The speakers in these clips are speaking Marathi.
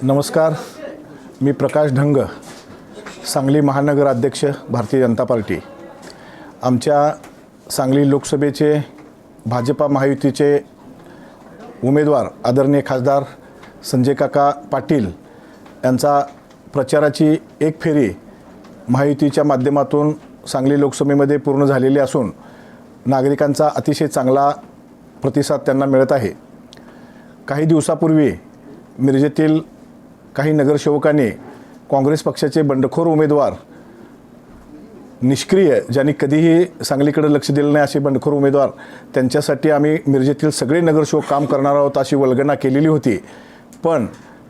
नमस्कार. मी प्रकाश ढंग सांगली महानगर अध्यक्ष भारतीय जनता पार्टी. आमच्या सांगली लोकसभेचे भाजपा महायुतीचे उमेदवार आदरणीय खासदार संजय काका पाटील यांचा प्रचाराची एक फेरी महायुतीच्या माध्यमातून सांगली लोकसभेमध्ये पूर्ण झालेली असून नागरिकांचा अतिशय चांगला प्रतिसाद त्यांना मिळत आहे. काही दिवसापूर्वी मिरजेतील काही नगरसेवकांनी काँग्रेस पक्षाचे बंडखोर उमेदवार निष्क्रिय ज्यांनी कधीही सांगलीकडे लक्ष दिलं नाही असे बंडखोर उमेदवार त्यांच्यासाठी आम्ही मिरजेतील सगळे नगरसेवक काम करणार आहोत अशी वल्गना केलेली होती. पण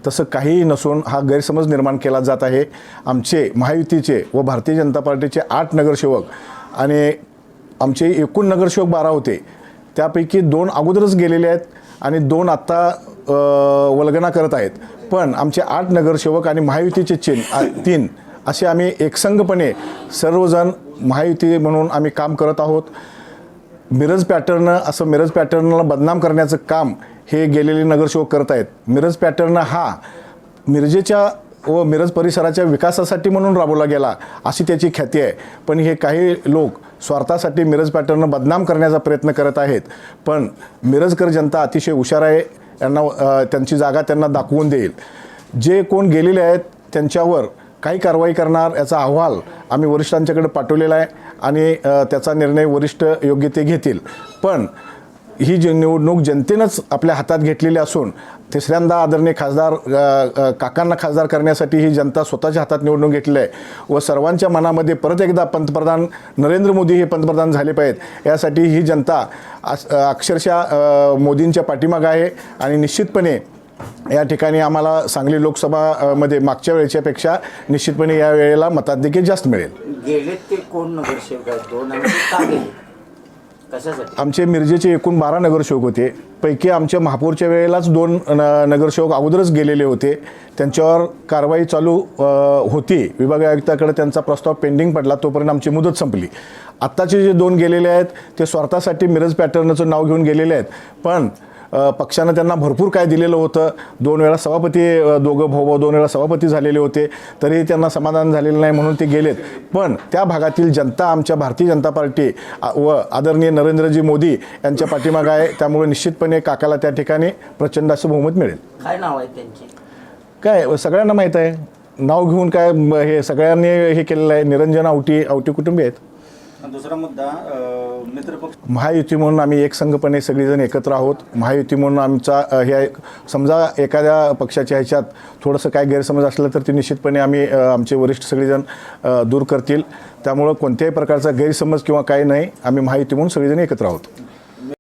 तसं काहीही नसून हा गैरसमज निर्माण केला जात आहे. आमचे महायुतीचे व भारतीय जनता पार्टीचे आठ नगरसेवक आणि आमचे एकूण नगरसेवक बारा होते. त्यापैकी दोन अगोदरच गेलेले आहेत आणि दोन आत्ता अ, वल्गना करत आहेत. पण आमचे आठ नगरसेवक आणि महायुतीचे चिन्ह तीन असे आम्ही एकसंघपणे सर्वजण महायुती म्हणून आम्ही काम करत आहोत. मिरज पॅटर्न असं मिरज पॅटर्नला बदनाम करण्याचं काम हे गेलेले नगरसेवक करत आहेत. मिरज पॅटर्न हा मिरजेच्या व मिरज परिसराच्या विकासासाठी म्हणून राबवला गेला अशी त्याची ख्याती आहे. पण हे काही लोक स्वार्थासाठी मिरज पॅटर्न बदनाम करण्याचा प्रयत्न करत आहेत. पण मिरजकर जनता अतिशय हुशार आहे. यांना त्यांची जागा त्यांना दाखवून देईल. जे कोण गेलेले आहेत त्यांच्यावर काही कारवाई करणार याचा अहवाल आम्ही वरिष्ठांच्याकडे पाठवलेला आहे आणि त्याचा निर्णय वरिष्ठ योग्य ते घेतील. पण ही जी निवडणूक जनतेनंच आपल्या हातात घेतलेली असून तिसऱ्यांदा आदरणीय खासदार काकांना खासदार करण्यासाठी ही जनता स्वतःच्या हातात निवडणूक घेतली आहे व सर्वांच्या मनामध्ये परत एकदा पंतप्रधान नरेंद्र मोदी हे पंतप्रधान झाले पाहिजेत. यासाठी ही जनता अक्षरशः मोदींच्या पाठीमागं आहे आणि निश्चितपणे या ठिकाणी आम्हाला सांगली लोकसभा मध्ये मागच्या वेळेच्या पेक्षा निश्चितपणे या वेळेला मताधिक्य जास्त मिळेल. गेले ते कोण नगरसेवक आहेत? कशासाठी? आमचे मिरजेचे एकूण बारा नगरसेवक होते. पैकी आमच्या महापौरच्या वेळेलाच दोन न नगरसेवक अगोदरच गेलेले होते. त्यांच्यावर कारवाई चालू होती. विभागीय आयुक्ताकडे त्यांचा प्रस्ताव पेंडिंग पडला तोपर्यंत आमची मुदत संपली. आत्ताचे जे दोन गेलेले आहेत ते स्वार्थासाठी मिरज पॅटर्नचं नाव घेऊन गेलेले आहेत. पण पक्षानं त्यांना भरपूर काय दिलेलं होतं. दोन वेळा सभापती दोघं भाऊ भाऊ दोन वेळा सभापती झालेले होते. तरी त्यांना समाधान झालेलं नाही म्हणून ते गेलेत. पण त्या भागातील जनता आमच्या भारतीय जनता पार्टी व आदरणीय नरेंद्रजी मोदी यांच्या पाठीमागं आहे. त्यामुळे निश्चितपणे काकाला त्या ठिकाणी प्रचंड असं बहुमत मिळेल. काय नाव आहे त्यांची? काय सगळ्यांना माहीत आहे. नाव घेऊन काय हे सगळ्यांनी हे केलेलं आहे. निरंजन आवटी आवटी कुटुंबी आहेत. दुसरा मुद्दा मित्रपक्ष महायुती म्हणून आम्ही एकसंघपणे सगळेजण एकत्र आहोत. महायुती म्हणून आमचा हे समजा एखाद्या पक्षाच्या ह्याच्यात थोडंसं काय गैरसमज असलं तर ते निश्चितपणे आम्ही आमचे वरिष्ठ सगळेजण दूर करतील. त्यामुळं कोणत्याही प्रकारचा गैरसमज किंवा काही नाही. आम्ही महायुती म्हणून सगळेजण एकत्र आहोत.